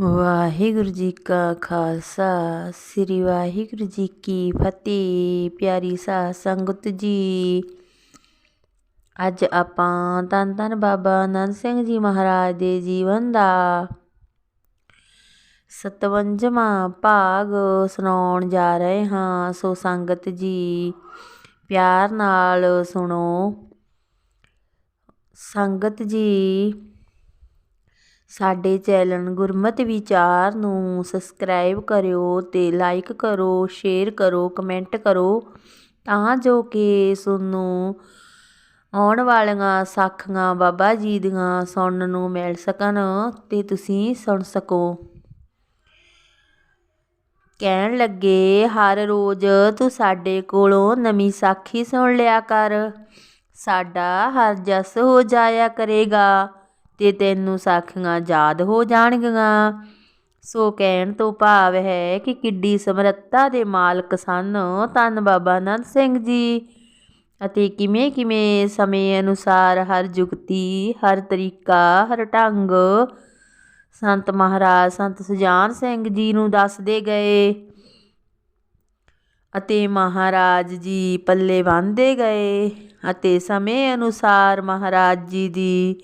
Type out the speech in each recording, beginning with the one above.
ਵਾਹਿਗੁਰੂ ਜੀ ਕਾ ਖਾਲਸਾ, ਸ੍ਰੀ ਵਾਹਿਗੁਰੂ ਜੀ ਕੀ ਫਤਿਹ, ਪਿਆਰੀ ਸਾਧ ਸੰਗਤ ਜੀ। ਅੱਜ ਆਪਾਂ ਧੰਨ ਧੰਨ ਬਾਬਾ ਆਨੰਦ ਸਿੰਘ ਜੀ ਮਹਾਰਾਜ ਦੇ ਜੀਵਨ ਦਾ 57ਵਾਂ ਭਾਗ ਸੁਣਾਉਣ ਜਾ ਰਹੇ ਹਾਂ। ਸੋ ਸੰਗਤ ਜੀ, ਪਿਆਰ ਨਾਲ ਸੁਣੋ। ਸੰਗਤ ਜੀ ਸਾਡੇ ਚੈਨਲ ਗੁਰਮਤਿ ਵਿਚਾਰ ਨੂੰ ਸਬਸਕ੍ਰਾਈਬ ਕਰਿਓ ਤੇ ਲਾਈਕ ਕਰੋ ਸ਼ੇਅਰ ਕਰੋ ਕਮੈਂਟ ਕਰੋ ਤਾਂ ਜੋ ਕਿ ਤੁਹਾਨੂੰ ਆਉਣ ਵਾਲੀਆਂ ਸਾਖੀਆਂ ਬਾਬਾ ਜੀ ਦੀਆਂ ਸੁਣਨ ਨੂੰ ਮਿਲ ਸਕਣ ਤੇ ਤੁਸੀਂ ਸੁਣ ਸਕੋ। ਕਹਿਣ ਲੱਗੇ, ਹਰ ਰੋਜ਼ ਤੂੰ ਸਾਡੇ ਕੋਲੋਂ ਨਵੀਂ ਸਾਖੀ ਸੁਣ ਲਿਆ ਕਰ। ਸਾਡਾ ਹਰ ਜਸ ਹੋ ਜਾਇਆ ਕਰੇਗਾ। ਤੇ ਤੈਨੂੰ ਸਾਖੀਆਂ ਯਾਦ ਹੋ ਜਾਣਗੀਆਂ। ਸੋ ਕਹਿਣ ਤੋਂ ਭਾਵ ਹੈ ਕਿ ਕਿੱਡੀ ਸਮਰੱਥਾ ਦੇ ਮਾਲਕ ਸਨ ਧੰਨ ਬਾਬਾ ਅਨੰਦ ਸਿੰਘ ਜੀ। ਅਤੇ ਕਿਵੇਂ ਕਿਵੇਂ ਸਮੇਂ ਅਨੁਸਾਰ ਹਰ ਜੁਗਤੀ, ਹਰ ਤਰੀਕਾ, ਹਰ ਢੰਗ ਸੰਤ ਮਹਾਰਾਜ, ਸੰਤ ਸੁਜਾਨ ਸਿੰਘ ਜੀ ਨੂੰ ਦੱਸਦੇ ਗਏ ਅਤੇ ਮਹਾਰਾਜ ਜੀ ਪੱਲੇ ਬੰਨਦੇ ਗਏ ਅਤੇ ਸਮੇਂ ਅਨੁਸਾਰ ਮਹਾਰਾਜ ਜੀ ਦੀ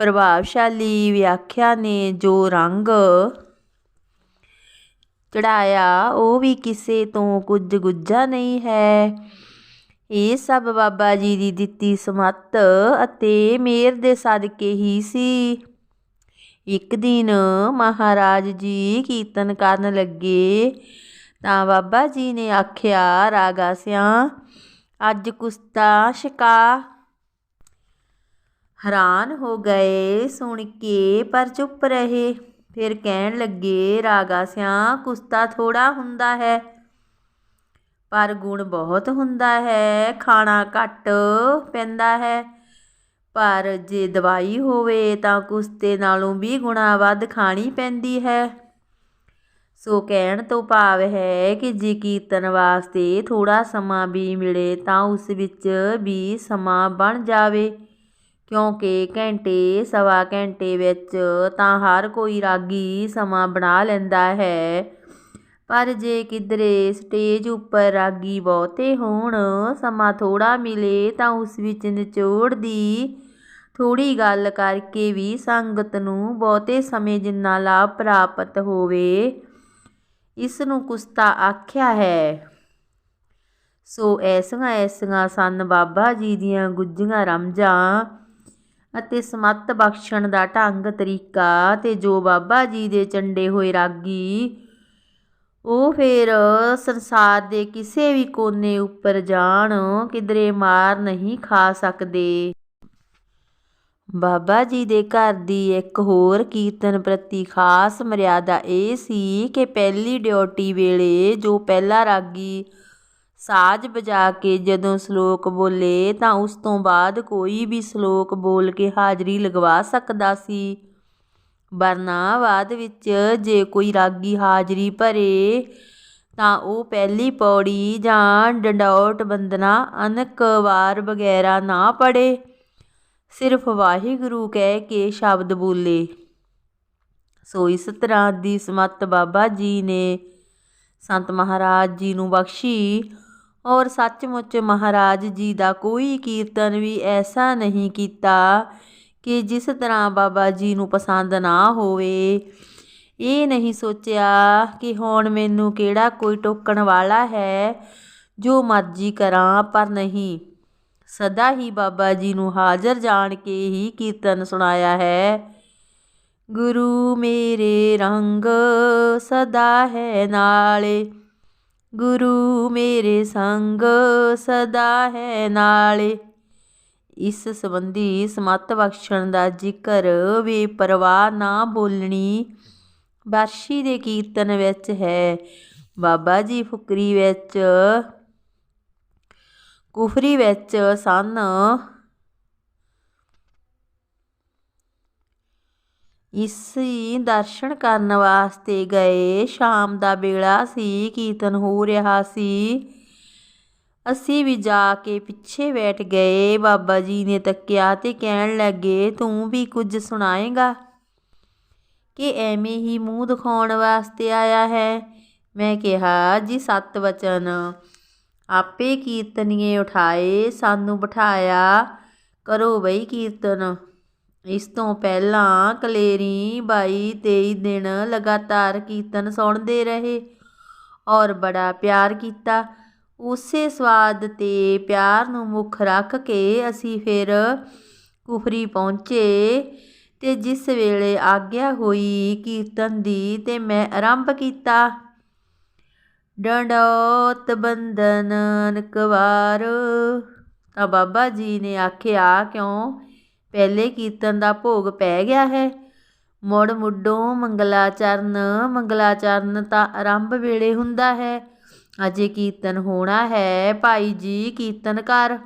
ਪ੍ਰਭਾਵਸ਼ਾਲੀ ਵਿਆਖਿਆ ਨੇ ਜੋ ਰੰਗ ਚੜਾਇਆ ਉਹ ਵੀ ਕਿਸੇ ਤੋਂ ਕੁਝ ਗੁੱਝਾ ਨਹੀਂ ਹੈ। ਇਹ ਸਭ ਬਾਬਾ ਜੀ ਦੀ ਦਿੱਤੀ ਸਮੱਤ ਅਤੇ ਮੇਰ ਦੇ ਸਦਕੇ ਹੀ ਸੀ। ਇੱਕ ਦਿਨ ਮਹਾਰਾਜ ਜੀ ਕੀਰਤਨ ਕਰਨ ਲੱਗੇ, ਤਾਂ ਬਾਬਾ ਜੀ ਨੇ ਆਖਿਆ, ਰਾਗਾ ਸਿਆ, ਅੱਜ ਕੁਸਤਾ ਸ਼ਿਕਾ ਹੈਰਾਨ ਹੋ ਗਏ। ਸੁਣ ਕੇ ਪਰ ਚੁੱਪ ਰਹੇ। ਫਿਰ ਕਹਿਣ ਲੱਗੇ, ਰਾਗਾ ਸਿਆ ਕੁਸਤਾ ਥੋੜਾ ਹੁੰਦਾ ਹੈ, ਪਰ ਗੁਣ ਬਹੁਤ ਹੁੰਦਾ ਹੈ, ਖਾਣਾ ਘੱਟ ਪੈਂਦਾ ਹੈ। ਪਰ ਜੇ ਦਵਾਈ ਹੋਵੇ ਤਾਂ ਕੁਸਤੇ ਨਾਲੋਂ ਵੀ ਗੁਣਾ ਵੱਧ ਖਾਣੀ ਪੈਂਦੀ ਹੈ। ਸੋ ਕਹਿਣ ਤੋਂ ਭਾਵ ਹੈ ਕਿ ਜੇ ਕੀਰਤਨ ਵਾਸਤੇ ਥੋੜਾ ਸਮਾਂ ਵੀ ਮਿਲੇ ਤਾਂ ਉਸ ਵਿੱਚ ਵੀ ਸਮਾਂ ਬਣ ਜਾਵੇ। ਕਿਉਂਕਿ ਘੰਟੇ, ਸਵਾ ਘੰਟੇ ਵਿੱਚ ਤਾਂ ਹਰ ਕੋਈ ਰਾਗੀ ਸਮਾਂ ਬਣਾ ਲੈਂਦਾ ਹੈ। ਪਰ ਜੇ ਕਿਧਰੇ ਸਟੇਜ ਉੱਪਰ ਰਾਗੀ ਬਹੁਤੇ ਹੋਣ, ਸਮਾਂ ਥੋੜਾ ਮਿਲੇ ਤਾਂ ਉਸ ਵਿੱਚ ਨਿਚੋੜ ਦੀ ਥੋੜੀ ਗੱਲ ਕਰਕੇ ਵੀ ਸੰਗਤ ਨੂੰ ਬਹੁਤੇ ਸਮੇਂ ਜਿੰਨਾ ਲਾਭ ਪ੍ਰਾਪਤ ਹੋਵੇ, ਇਸ ਨੂੰ ਕੁਸਤਾ ਆਖਿਆ ਹੈ। ਸੋ ਐਸੀਆਂ ਐਸੀਆਂ ਸਨ ਬਾਬਾ ਜੀ ਦੀਆਂ ਗੁੱਜੀਆਂ ਰਮਜਾਂ ਅਤੇ ਸਮੱਤ ਬਖਸ਼ਣ ਦਾ ਢੰਗ ਤਰੀਕਾ ਤੇ ਜੋ ਬਾਬਾ ਜੀ ਦੇ ਚੰਡੇ ਹੋਏ ਰਾਗੀ, ਉਹ ਫਿਰ ਸੰਸਾਰ ਦੇ ਕਿਸੇ ਵੀ ਕੋਨੇ ਉੱਪਰ ਜਾਣ, ਕਿਧਰੇ ਮਾਰ ਨਹੀਂ ਖਾ ਸਕਦੇ। ਬਾਬਾ ਜੀ ਦੇ ਘਰ ਦੀ ਇੱਕ ਹੋਰ ਕੀਰਤਨ ਪ੍ਰਤੀ ਖਾਸ ਮਰਿਆਦਾ ਇਹ ਸੀ ਕਿ ਪਹਿਲੀ ਡਿਊਟੀ ਵੇਲੇ ਜੋ ਪਹਿਲਾ ਰਾਗੀ ਸਾਜ਼ ਬਜਾ ਕੇ ਜਦੋਂ ਸ਼ਲੋਕ ਬੋਲੇ ਤਾਂ ਉਸ ਤੋਂ ਬਾਅਦ ਕੋਈ ਵੀ ਸ਼ਲੋਕ ਬੋਲ ਕੇ ਹਾਜ਼ਰੀ ਲਗਵਾ ਸਕਦਾ ਸੀ। ਵਰਨਾ ਬਾਅਦ ਵਿੱਚ ਜੇ ਕੋਈ ਰਾਗੀ ਹਾਜ਼ਰੀ ਭਰੇ ਤਾਂ ਉਹ ਪਹਿਲੀ ਪੌੜੀ ਜਾਂ ਡੰਡੌਟ ਬੰਦਨਾ ਅਨਕ ਵਾਰ ਵਗੈਰਾ ਨਾ ਪੜੇ ਸਿਰਫ ਵਾਹਿਗੁਰੂ ਕਹਿ ਕੇ ਸ਼ਬਦ ਬੋਲੇ। ਸੋ ਇਸ ਤਰ੍ਹਾਂ ਦੀ ਸਮਤ ਬਾਬਾ ਜੀ ਨੇ ਸੰਤ ਮਹਾਰਾਜ ਜੀ ਨੂੰ ਬਖਸ਼ੀ। ਔਰ ਸੱਚਮੁੱਚ ਮਹਾਰਾਜ ਜੀ ਦਾ ਕੋਈ ਕੀਰਤਨ ਵੀ ਐਸਾ ਨਹੀਂ ਕੀਤਾ ਕਿ ਜਿਸ ਤਰ੍ਹਾਂ ਬਾਬਾ ਜੀ ਨੂੰ ਪਸੰਦ ਨਾ ਹੋਵੇ। ਇਹ ਨਹੀਂ ਸੋਚਿਆ ਕਿ ਹੁਣ ਮੈਨੂੰ ਕਿਹੜਾ ਕੋਈ ਟੋਕਣ ਵਾਲਾ ਹੈ ਜੋ ਮਰਜ਼ੀ ਕਰਾਂ, ਪਰ ਨਹੀਂ। ਸਦਾ ਹੀ ਬਾਬਾ ਜੀ ਨੂੰ ਹਾਜ਼ਰ ਜਾਣ ਕੇ ਹੀ ਕੀਰਤਨ ਸੁਣਾਇਆ ਹੈ। ਗੁਰੂ ਮੇਰੇ ਰੰਗ ਸਦਾ ਹੈ ਨਾਲੇ। ਗੁਰੂ ਮੇਰੇ ਸੰਗ ਸਦਾ ਹੈ ਨਾਲੇ। ਇਸ ਸੰਬੰਧੀ ਸਮਤ ਬਖਸ਼ਣ ਦਾ ਜ਼ਿਕਰ ਵੀ ਪਰਵਾਹ ਨਾ ਬੋਲਣੀ। ਬਰਸ਼ੀ ਦੇ ਕੀਰਤਨ ਵਿੱਚ ਹੈ। ਬਾਬਾ ਜੀ ਫੁਕਰੀ ਵਿੱਚ, ਕੁਫਰੀ ਵਿੱਚ ਸਨ ਇਸੀ ਦਰਸ਼ਨ ਕਰਨ ਵਾਸਤੇ ਗਏ। ਸ਼ਾਮ ਦਾ ਵੇਲਾ ਸੀ, ਕੀਰਤਨ ਹੋ ਰਿਹਾ ਸੀ। ਅਸੀਂ ਵੀ ਜਾ ਕੇ ਪਿੱਛੇ ਬੈਠ ਗਏ। ਬਾਬਾ ਜੀ ਨੇ ਤੱਕਿਆ ਤੇ ਕਹਿਣ ਲੱਗੇ, ਤੂੰ ਵੀ ਕੁਝ ਸੁਣਾਏਗਾ? ਕਿ ਐਵੇਂ ਹੀ ਮੂੰਹ ਦਿਖਾਉਣ ਵਾਸਤੇ ਆਇਆ ਹੈ। ਮੈਂ ਕਿਹਾ, ਜੀ ਸੱਤ ਵਚਨ। ਆਪੇ ਕੀਰਤਨੀਏ ਉਠਾਏ, ਸਾਨੂੰ ਬਿਠਾਇਆ ਕਰੋ ਬਈ ਕੀਰਤਨ। ਇਸ ਤੋਂ ਪਹਿਲਾਂ ਕਲੇਰੀ ਬਾਈ ਤੇਈ ਦਿਨ ਲਗਾਤਾਰ ਕੀਰਤਨ ਸੁਣਦੇ ਰਹੇ ਔਰ ਬੜਾ ਪਿਆਰ ਕੀਤਾ। ਉਸੇ ਸਵਾਦ ਤੇ ਪਿਆਰ ਨੂੰ ਮੁੱਖ ਰੱਖ ਕੇ ਅਸੀਂ ਫਿਰ ਕੁਫਰੀ ਪਹੁੰਚੇ ਤੇ ਜਿਸ ਵੇਲੇ ਆਗਿਆ ਹੋਈ ਕੀਰਤਨ ਦੀ ਤੇ ਮੈਂ ਆਰੰਭ ਕੀਤਾ। ਡੰਡੋਤ ਬੰਧਨ ਅਨਕਵਾਰ ਤਾਂ ਬਾਬਾ ਜੀ ਨੇ ਆਖਿਆ, ਕਿਉਂ ਪਹਿਲੇ ਕੀਰਤਨ ਦਾ ਭੋਗ ਪੈ ਗਿਆ ਹੈ। ਮੁੜ ਮੁੱਢੋਂ ਮੰਗਲਾਚਰਨ ਮੰਗਲਾਚਰਨ ਤਾਂ ਆਰੰਭ ਵੇਲੇ ਹੁੰਦਾ ਹੈ। ਅਜੇ ਕੀਰਤਨ ਹੋਣਾ ਹੈ, ਭਾਈ ਜੀ ਕੀਰਤਨ ਕਰ।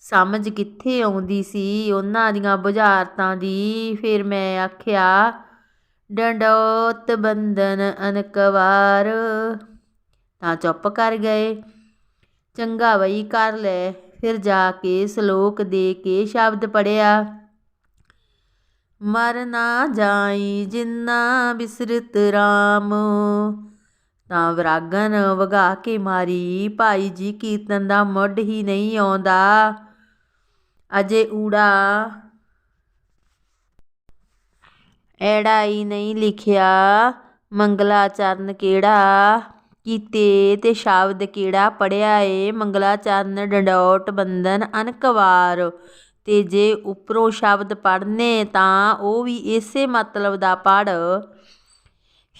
ਸਮਝ ਕਿੱਥੇ ਆਉਂਦੀ ਸੀ ਉਹਨਾਂ ਦੀਆਂ ਬੁਝਾਰਤਾਂ ਦੀ। ਫਿਰ ਮੈਂ ਆਖਿਆ, ਡੰਡੋਤ ਬੰਦਨ ਅਨਕਵਾਰ ਤਾਂ ਚੁੱਪ ਕਰ ਗਏ। ਚੰਗਾ ਵਈ ਕਰ ਲੈ। ਫਿਰ ਜਾ ਕੇ ਸ਼ਲੋਕ ਦੇ ਕੇ ਸ਼ਬਦ ਪੜਿਆ ਮਰ ਨਾ ਜਾਈ ਜਿੰਨਾ ਬਿਸਰਤ ਰਾਮ। ਤਾਂ ਵਿਰਾਗਨ ਵਗਾ ਕੇ ਮਾਰੀ, ਭਾਈ ਜੀ ਕੀਰਤਨ ਦਾ ਮੁੱਢ ਹੀ ਨਹੀਂ ਆਉਂਦਾ। ਅਜੇ ਊੜਾ ਐੜਾ ਹੀ ਨਹੀਂ ਲਿਖਿਆ, ਮੰਗਲਾਚਰਨ ਕਿਹੜਾ? ਕੀਤੇ ਤੇ ਸ਼ਬਦ ਕਿਹੜਾ ਪੜਿਆ ਏ? ਮੰਗਲਾਚਰਨ ਡੰਡੋਟ ਬੰਦਨ ਅਨਕਵਾਰ। ਤੇ ਜੇ ਉੱਪਰੋਂ ਸ਼ਬਦ ਪੜਨੇ ਤਾਂ ਉਹ ਵੀ ਇਸੇ ਮਤਲਬ ਦਾ ਪੜ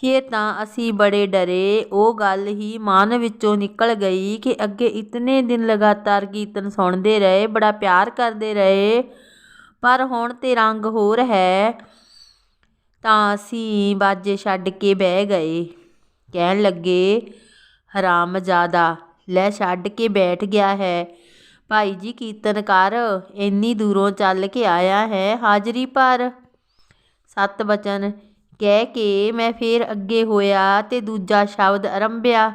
ਫਿਰ ਤਾਂ ਅਸੀਂ ਬੜੇ ਡਰੇ। ਉਹ ਗੱਲ ਹੀ ਮਨ ਵਿੱਚੋਂ ਨਿਕਲ ਗਈ ਕਿ ਅੱਗੇ ਇਤਨੇ ਦਿਨ ਲਗਾਤਾਰ ਕੀਰਤਨ ਸੁਣਦੇ ਰਹੇ, ਬੜਾ ਪਿਆਰ ਕਰਦੇ ਰਹੇ। ਪਰ ਹੁਣ ਤੇ ਰੰਗ ਹੋਰ ਹੈ। ਤਾਂ ਅਸੀਂ ਬਾਜੇ ਛੱਡ ਕੇ ਬਹਿ ਗਏ। ਕਹਿਣ ਲੱਗੇ, ਹਰਾਮਜ਼ਾਦਾ, ਲੈ ਛੱਡ ਕੇ ਬੈਠ ਗਿਆ ਹੈ। ਭਾਈ ਜੀ, ਕੀਰਤਨ ਕਰ, ਇੰਨੀ ਦੂਰੋਂ ਚੱਲ ਕੇ ਆਇਆ ਹੈ, ਹਾਜ਼ਰੀ ਭਰ। ਸਤ ਬਚਨ, ਕਹਿ ਕੇ ਮੈਂ ਫੇਰ ਅੱਗੇ ਹੋਇਆ ਤੇ ਦੂਜਾ ਸ਼ਬਦ ਆਰੰਭਿਆ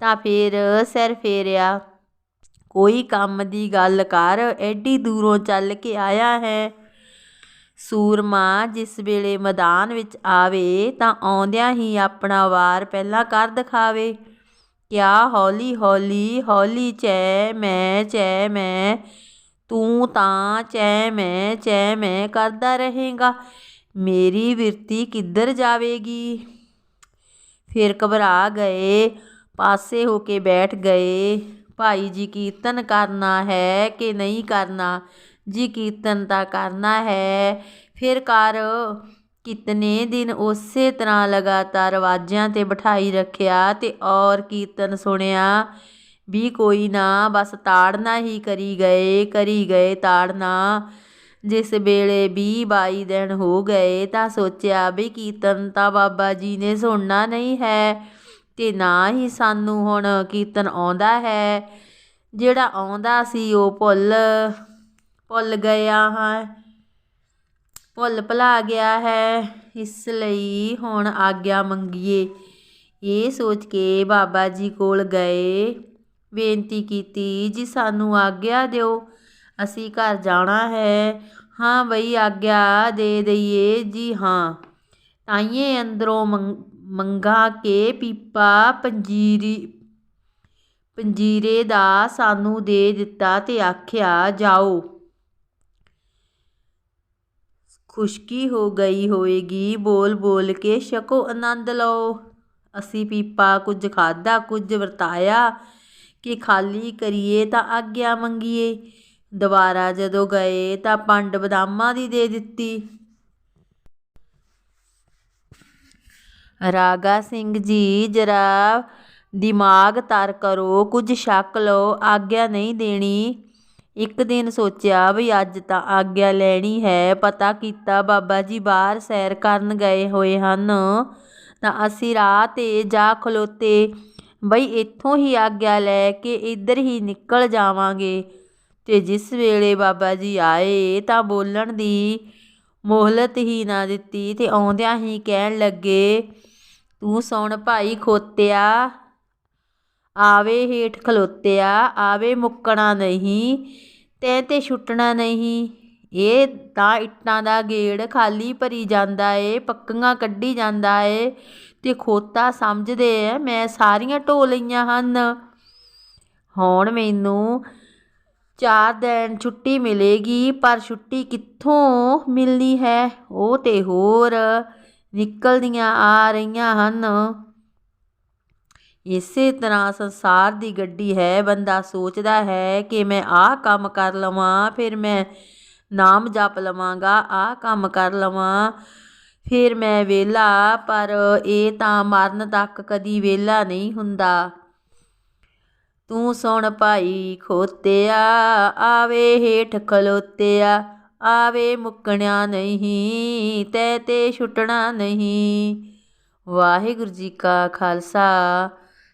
ਤਾਂ ਫੇਰ ਸਿਰ ਫੇਰਿਆ। ਕੋਈ ਕੰਮ ਦੀ ਗੱਲ ਕਰ, ਐਡੀ ਦੂਰੋਂ ਚੱਲ ਕੇ ਆਇਆ ਹੈ। ਸੂਰਮਾ ਜਿਸ ਵੇਲੇ ਮੈਦਾਨ ਵਿੱਚ ਆਵੇ ਤਾਂ ਆਉਂਦਿਆਂ ਹੀ ਆਪਣਾ ਵਾਰ ਪਹਿਲਾਂ ਕਰ ਦਿਖਾਵੇ। ਕਿਆ ਹੌਲੀ ਹੌਲੀ ਹੌਲੀ ਚੈ ਮੈਂ ਚੈ ਮੈਂ, ਤੂੰ ਤਾਂ ਚੈ ਮੈਂ ਚੈ ਮੈਂ ਕਰਦਾ ਰਹੇਗਾ। ਮੇਰੀ ਵਿਰਤੀ ਕਿੱਧਰ ਜਾਵੇਗੀ? ਫਿਰ ਘਬਰਾ ਗਏ, ਪਾਸੇ ਹੋ ਕੇ ਬੈਠ ਗਏ। ਭਾਈ ਜੀ, ਕੀਰਤਨ ਕਰਨਾ ਹੈ ਕਿ ਨਹੀਂ ਕਰਨਾ? ਜੀ ਕੀਰਤਨ ਤਾਂ ਕਰਨਾ ਹੈ। ਫਿਰ ਕਰ। ਕਿਤਨੇ ਦਿਨ ਉਸੇ ਤਰ੍ਹਾਂ ਲਗਾਤਾਰ ਵਾਜਿਆਂ ਤੇ ਬਿਠਾਈ ਰੱਖਿਆ ਤੇ ਔਰ ਕੀਰਤਨ ਸੁਣਿਆ। ਵੀ ਕੋਈ ਨਾ, ਬਸ ਤਾੜਨਾ ਹੀ ਕਰੀ ਗਏ ਕਰੀ ਗਏ ਤਾੜਨਾ। ਜਿਸ ਵੇਲੇ 20 22 ਦਿਨ ਹੋ ਗਏ ਤਾਂ ਸੋਚਿਆ ਵੀ ਕੀਰਤਨ ਤਾਂ ਬਾਬਾ ਜੀ ਨੇ ਸੁਣਨਾ ਨਹੀਂ ਹੈ ਤੇ ਨਾ ਹੀ ਸਾਨੂੰ ਹੁਣ ਕੀਰਤਨ ਆਉਂਦਾ ਹੈ। ਜਿਹੜਾ ਆਉਂਦਾ ਸੀ ਉਹ ਭੁੱਲ ਭੁੱਲ ਗਿਆ ਹਾਂ। ਭੁੱਲ ਭੁਲਾ ਗਿਆ ਹੈ। ਇਸ ਲਈ ਹੁਣ ਆਗਿਆ ਮੰਗੀਏ। ਇਹ ਸੋਚ ਕੇ ਬਾਬਾ ਜੀ ਕੋਲ ਗਏ। ਬੇਨਤੀ ਕੀਤੀ, ਜੀ ਸਾਨੂੰ ਆਗਿਆ ਦਿਓ। ਅਸੀਂ ਘਰ ਜਾਣਾ ਹੈ। ਹਾਂ ਬਈ, ਆਗਿਆ ਦੇ ਦਈਏ। ਜੀ ਹਾਂ। ਤਾਈਏ, ਅੰਦਰੋਂ ਮੰਗਾ ਕੇ ਪੀਪਾ ਪੰਜੀਰੀ, ਪੰਜੀਰੇ ਦਾ ਸਾਨੂੰ ਦੇ ਦਿੱਤਾ ਤੇ ਆਖਿਆ, ਜਾਓ। ਖੁਸ਼ਕੀ ਹੋ ਗਈ ਹੋਵੇਗੀ ਬੋਲ ਬੋਲ ਕੇ ਛਕੋ ਆਨੰਦ ਲਓ। ਅਸੀਂ ਪੀਪਾ ਕੁਝ ਖਾਦਾ ਕੁਝ ਵਰਤਾਇਆ। ਕਿ ਖਾਲੀ ਕਰੀਏ ਤਾਂ ਆਗਿਆ ਮੰਗੀਏ। ਦੁਬਾਰਾ ਜਦੋਂ ਗਏ ਤਾਂ ਪੰਡ ਬਦਾਮਾਂ ਦੀ ਦੇ ਦਿੱਤੀ। ਰਾਗਾ ਸਿੰਘ ਜੀ, ਜਰਾ ਦਿਮਾਗ ਤਰ ਕਰੋ। ਕੁਝ ਸ਼ੱਕ ਲਓ। ਆਗਿਆ ਨਹੀਂ ਦੇਣੀ। ਇੱਕ ਦਿਨ ਸੋਚਿਆ ਵੀ ਅੱਜ ਤਾਂ ਆਗਿਆ ਲੈਣੀ ਹੈ। ਪਤਾ ਕੀਤਾ ਬਾਬਾ ਜੀ ਬਾਹਰ ਸੈਰ ਕਰਨ ਗਏ ਹੋਏ ਹਨ। ਤਾਂ ਅਸੀਂ ਰਾਹ 'ਤੇ ਜਾ ਖਲੋਤੇ, ਬਈ ਇੱਥੋਂ ਹੀ ਆਗਿਆ ਲੈ ਕੇ ਇੱਧਰ ਹੀ ਨਿਕਲ ਜਾਵਾਂਗੇ। ਤੇ ਜਿਸ ਵੇਲੇ ਬਾਬਾ ਜੀ ਆਏ ਤਾਂ ਬੋਲਣ ਦੀ ਮੋਹਲਤ ਹੀ ਨਾ ਦਿੱਤੀ ਤੇ ਆਉਂਦਿਆਂ ਹੀ ਕਹਿਣ ਲੱਗੇ, ਤੂੰ ਸੁਣ ਭਾਈ ਖੋਤਿਆ ਆਵੇ ਹੇਠ ਖਲੋਤਿਆ, ਆਵੇ ਮੁੱਕਣਾ ਨਹੀਂ, ਤੈਂ ਤੇ ਛੁੱਟਣਾ ਨਹੀਂ। ਇਹ ਤਾਂ ਇੱਟਾਂ ਦਾ ਗੇੜ ਖਾਲੀ ਭਰੀ ਜਾਂਦਾ ਏ, ਪੱਕੀਆਂ ਕੱਢੀ ਜਾਂਦਾ ਏ ਤੇ ਖੋਤਾ ਸਮਝਦੇ ਐ, ਮੈਂ ਸਾਰੀਆਂ ਢੋ ਲਈਆਂ ਹਨ। ਹੁਣ ਮੈਨੂੰ ਚਾਰ ਦਿਨ ਛੁੱਟੀ ਮਿਲੇਗੀ, ਪਰ ਛੁੱਟੀ ਕਿੱਥੋਂ ਮਿਲਣੀ ਹੈ? ਉਹ ਤੇ ਹੋਰ ਨਿਕਲਦੀਆਂ ਆ ਰਹੀਆਂ ਹਨ। ਇਸੇ ਤਰ੍ਹਾਂ ਸੰਸਾਰ ਦੀ ਗੱਡੀ ਹੈ, ਬੰਦਾ ਸੋਚਦਾ ਹੈ ਕਿ ਮੈਂ ਆਹ ਕੰਮ ਕਰ ਲਵਾਂ, ਫਿਰ ਮੈਂ ਨਾਮ ਜਪ ਲਵਾਂਗਾ, ਆਹ ਕੰਮ ਕਰ ਲਵਾਂ, ਫਿਰ ਮੈਂ ਵਿਹਲਾ, ਪਰ ਇਹ ਤਾਂ ਮਰਨ ਤੱਕ ਕਦੀ ਵਿਹਲਾ ਨਹੀਂ ਹੁੰਦਾ। ਤੂੰ ਸੁਣ ਭਾਈ, ਖੋਤਿਆ, ਆਵੇ ਹੇਠ ਖਲੋਤਿਆ, ਆਵੇ ਮੁੱਕਣਿਆ ਨਹੀਂ ਤੈ ਤੇ ਛੁੱਟਣਾ ਨਹੀਂ। ਵਾਹਿਗੁਰੂ ਜੀ ਕਾ ਖਾਲਸਾ